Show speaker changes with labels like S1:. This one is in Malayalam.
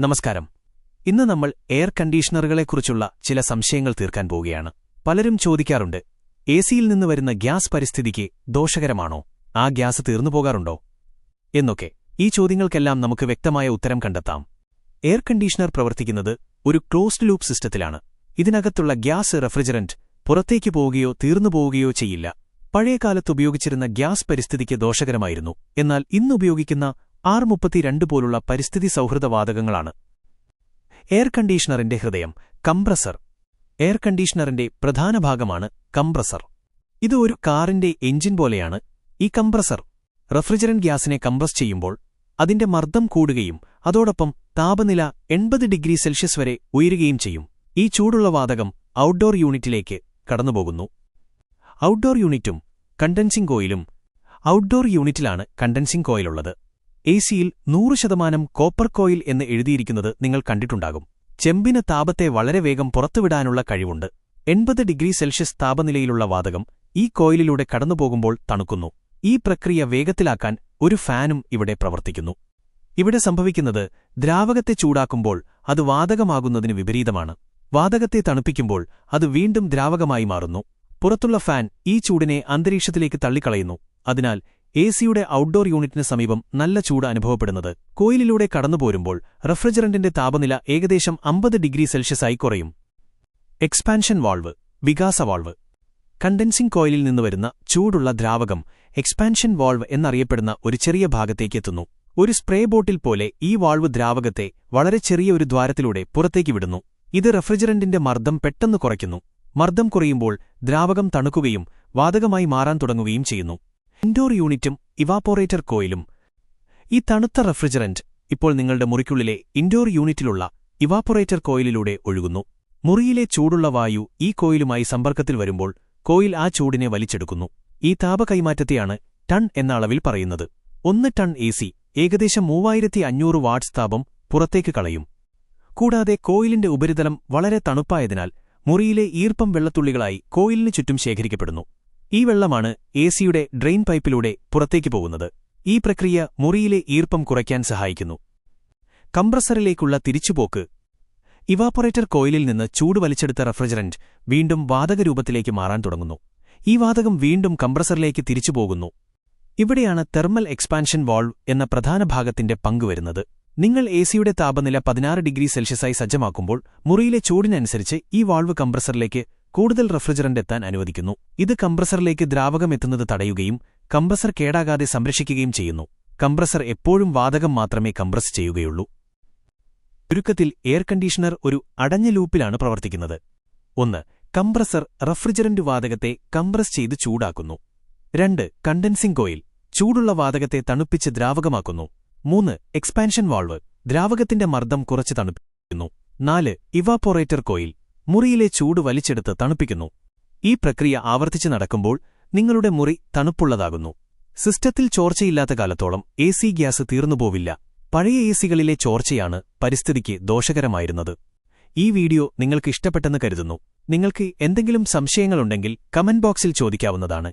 S1: നമസ്കാരം. ഇന്ന് നമ്മൾ എയർ കണ്ടീഷണറുകളെക്കുറിച്ചുള്ള ചില സംശയങ്ങൾ തീർക്കാൻ പോവുകയാണ്. പലരും ചോദിക്കാറുണ്ട് എ സിയിൽ നിന്ന് വരുന്ന ഗ്യാസ് പരിസ്ഥിതിക്ക് ദോഷകരമാണോ? ആ ഗ്യാസ് തീർന്നു പോകാറുണ്ടോ? എന്നൊക്കെ ഈ ചോദ്യങ്ങൾക്കെല്ലാം നമുക്ക് വ്യക്തമായ ഉത്തരം കണ്ടെത്താം. എയർ കണ്ടീഷണർ പ്രവർത്തിക്കുന്നത് ഒരു ക്ലോസ്ഡ് ലൂപ്പ് സിസ്റ്റത്തിലാണ്. ഇതിനകത്തുള്ള ഗ്യാസ് റെഫ്രിജറന്റ് പുറത്തേക്ക് പോവുകയോ തീർന്നു പോവുകയോ ചെയ്യില്ല. പഴയകാലത്ത് ഉപയോഗിച്ചിരുന്ന ഗ്യാസ് പരിസ്ഥിതിക്ക് ദോഷകരമായിരുന്നു. എന്നാൽ ഇന്നുപയോഗിക്കുന്ന ആർ മുപ്പത്തിരണ്ട് പോലുള്ള പരിസ്ഥിതി സൗഹൃദ വാതകങ്ങളാണ് എയർ കണ്ടീഷണറിന്റെ ഹൃദയം കംപ്രസർ. എയർ കണ്ടീഷണറിന്റെ പ്രധാന ഭാഗമാണ് കംപ്രസർ. ഇത് ഒരു കാറിന്റെ എഞ്ചിൻ പോലെയാണ് ഈ കംപ്രസർ. റെഫ്രിജറന്റ് ഗ്യാസിനെ കംപ്രസ് ചെയ്യുമ്പോൾ അതിന്റെ മർദ്ദം കൂടുകയും അതോടൊപ്പം താപനില എൺപത് ഡിഗ്രി സെൽഷ്യസ് വരെ ഉയരുകയും ചെയ്യും. ഈ ചൂടുള്ള വാതകം ഔട്ട്ഡോർ യൂണിറ്റിലേക്ക് കടന്നുപോകുന്നു. ഔട്ട്ഡോർ യൂണിറ്റും കണ്ടൻസിംഗ് കോയിലും ഔട്ട്ഡോർ യൂണിറ്റിലാണ് കണ്ടൻസിംഗ് കോയിലുള്ളത്. എ സിയിൽ നൂറ് ശതമാനം കോപ്പർ കോയിൽ എന്ന് എഴുതിയിരിക്കുന്നത് നിങ്ങൾ കണ്ടിട്ടുണ്ടാകും. ചെമ്പിന് താപത്തെ വളരെ വേഗം പുറത്തുവിടാനുള്ള കഴിവുണ്ട്. എൺപത് ഡിഗ്രി സെൽഷ്യസ് താപനിലയിലുള്ള വാതകം ഈ കോയിലിലൂടെ കടന്നുപോകുമ്പോൾ തണുക്കുന്നു. ഈ പ്രക്രിയ വേഗത്തിലാക്കാൻ ഒരു ഫാനും ഇവിടെ പ്രവർത്തിക്കുന്നു. ഇവിടെ സംഭവിക്കുന്നത് ദ്രാവകത്തെ ചൂടാക്കുമ്പോൾ അത് വാതകമാകുന്നതിന് വിപരീതമാണ്. വാതകത്തെ തണുപ്പിക്കുമ്പോൾ അത് വീണ്ടും ദ്രാവകമായി മാറുന്നു. പുറത്തുള്ള ഫാൻ ഈ ചൂടിനെ അന്തരീക്ഷത്തിലേക്ക് തള്ളിക്കളയുന്നു. അതിനാൽ എ സിയുടെ ഔട്ട്ഡോർ യൂണിറ്റിന് സമീപം നല്ല ചൂട് അനുഭവപ്പെടുന്നത്. കോയിലിലൂടെ കടന്നുപോരുമ്പോൾ റെഫ്രിജറന്റിന്റെ താപനില ഏകദേശം അമ്പത് ഡിഗ്രി സെൽഷ്യസായി കുറയും. എക്സ്പാൻഷൻ വാൾവ് വികാസ വാൾവ്. കണ്ടൻസിംഗ് കോയിലിൽ നിന്ന് വരുന്ന ചൂടുള്ള ദ്രാവകം എക്സ്പാൻഷൻ വാൾവ് എന്നറിയപ്പെടുന്ന ഒരു ചെറിയ ഭാഗത്തേക്കെത്തുന്നു ഒരു സ്പ്രേ ബോട്ടിൽ പോലെ ഈ വാൾവ് ദ്രാവകത്തെ വളരെ ചെറിയ ഒരു ദ്വാരത്തിലൂടെ പുറത്തേക്ക് വിടുന്നു. ഇത് റെഫ്രിജറന്റിന്റെ മർദ്ദം പെട്ടെന്ന് കുറയ്ക്കുന്നു. മർദ്ദം കുറയുമ്പോൾ ദ്രാവകം തണുക്കുകയും വാതകമായി മാറാൻ തുടങ്ങുകയും ചെയ്യുന്നു. ഇൻഡോർ യൂണിറ്റും ഇവാപോറേറ്റർ കോയിലും. ഈ തണുത്ത റെഫ്രിജറന്റ് ഇപ്പോൾ നിങ്ങളുടെ മുറിക്കുള്ളിലെ ഇൻഡോർ യൂണിറ്റിലുള്ള ഇവാപ്പൊറേറ്റർ കോയിലിലൂടെ ഒഴുകുന്നു. മുറിയിലെ ചൂടുള്ള വായു ഈ കോയിലുമായി സമ്പർക്കത്തിൽ വരുമ്പോൾ കോയിൽ ആ ചൂടിനെ വലിച്ചെടുക്കുന്നു. ഈ താപ കൈമാറ്റത്തെയാണ് ടൺ എന്ന അളവിൽ പറയുന്നത്. ഒന്ന് ടൺ എ ഏകദേശം മൂവായിരത്തി അഞ്ഞൂറ് വാട്ട്സ് താപം പുറത്തേക്ക് കളയും. കൂടാതെ കോയിലിന്റെ ഉപരിതലം വളരെ തണുപ്പായതിനാൽ മുറിയിലെ ഈർപ്പം വെള്ളത്തുള്ളികളായി കോയിലിനു ചുറ്റും ശേഖരിക്കപ്പെടുന്നു. ഈ വെള്ളമാണ് എ സിയുടെ ഡ്രെയിൻ പൈപ്പിലൂടെ പുറത്തേക്ക് പോകുന്നത്. ഈ പ്രക്രിയ മുറിയിലെ ഈർപ്പം കുറയ്ക്കാൻ സഹായിക്കുന്നു. കംപ്രസറിലേക്കുള്ള തിരിച്ചുപോക്ക്. ഇവാപ്പറേറ്റർ കോയിലിൽ നിന്ന് ചൂട് വലിച്ചെടുത്ത റെഫ്രിജറന്റ് വീണ്ടും വാതകരൂപത്തിലേക്ക് മാറാൻ തുടങ്ങുന്നു. ഈ വാതകം വീണ്ടും കംപ്രസറിലേക്ക് തിരിച്ചുപോകുന്നു. ഇവിടെയാണ് തെർമൽ എക്സ്പാൻഷൻ വാൾവ് എന്ന പ്രധാന ഭാഗത്തിന്റെ പങ്ക് വരുന്നത്. നിങ്ങൾ എ സിയുടെ താപനില പതിനാറ് ഡിഗ്രി സെൽഷ്യസായി സജ്ജമാക്കുമ്പോൾ മുറിയിലെ ചൂടിനനുസരിച്ച് ഈ വാൾവ് കംപ്രസറിലേക്ക് കൂടുതൽ റെഫ്രിജറന്റ് എത്താൻ അനുവദിക്കുന്നു. ഇത് കംപ്രസറിലേക്ക് ദ്രാവകം എത്തുന്നത് തടയുകയും കംപ്രസർ കേടാകാതെ സംരക്ഷിക്കുകയും ചെയ്യുന്നു. കംപ്രസർ എപ്പോഴും വാതകം മാത്രമേ കംപ്രസ് ചെയ്യുകയുള്ളൂ. ചുരുക്കത്തിൽ എയർ കണ്ടീഷണർ ഒരു അടഞ്ഞ ലൂപ്പിലാണ് പ്രവർത്തിക്കുന്നത്. ഒന്ന് കംപ്രസർ റഫ്രിജറന്റ് വാതകത്തെ കംപ്രസ് ചെയ്ത് ചൂടാക്കുന്നു. രണ്ട് കണ്ടൻസിംഗ് കോയിൽ ചൂടുള്ള വാതകത്തെ തണുപ്പിച്ച് ദ്രാവകമാക്കുന്നു. മൂന്ന് എക്സ്പാൻഷൻ വാൾവ് ദ്രാവകത്തിന്റെ മർദ്ദം കുറച്ച് തണുപ്പിക്കുന്നു. നാല് ഇവാപ്പൊറേറ്റർ കോയിൽ മുറിയിലെ ചൂട് വലിച്ചെടുത്ത് തണുപ്പിക്കുന്നു. ഈ പ്രക്രിയ ആവർത്തിച്ച് നടക്കുമ്പോൾ നിങ്ങളുടെ മുറി തണുപ്പുള്ളതാകുന്നു. സിസ്റ്റത്തിൽ ചോർച്ചയില്ലാത്ത കാലത്തോളം എ സി ഗ്യാസ് തീർന്നുപോവില്ല പഴയ എ സികളിലെ ചോർച്ചയാണ് പരിസ്ഥിതിക്ക് ദോഷകരമായിരുന്നത്. ഈ വീഡിയോ നിങ്ങൾക്ക് ഇഷ്ടപ്പെട്ടെന്ന് കരുതുന്നു. നിങ്ങൾക്ക് എന്തെങ്കിലും സംശയങ്ങളുണ്ടെങ്കിൽ കമന്റ് ബോക്സിൽ ചോദിക്കാവുന്നതാണ്.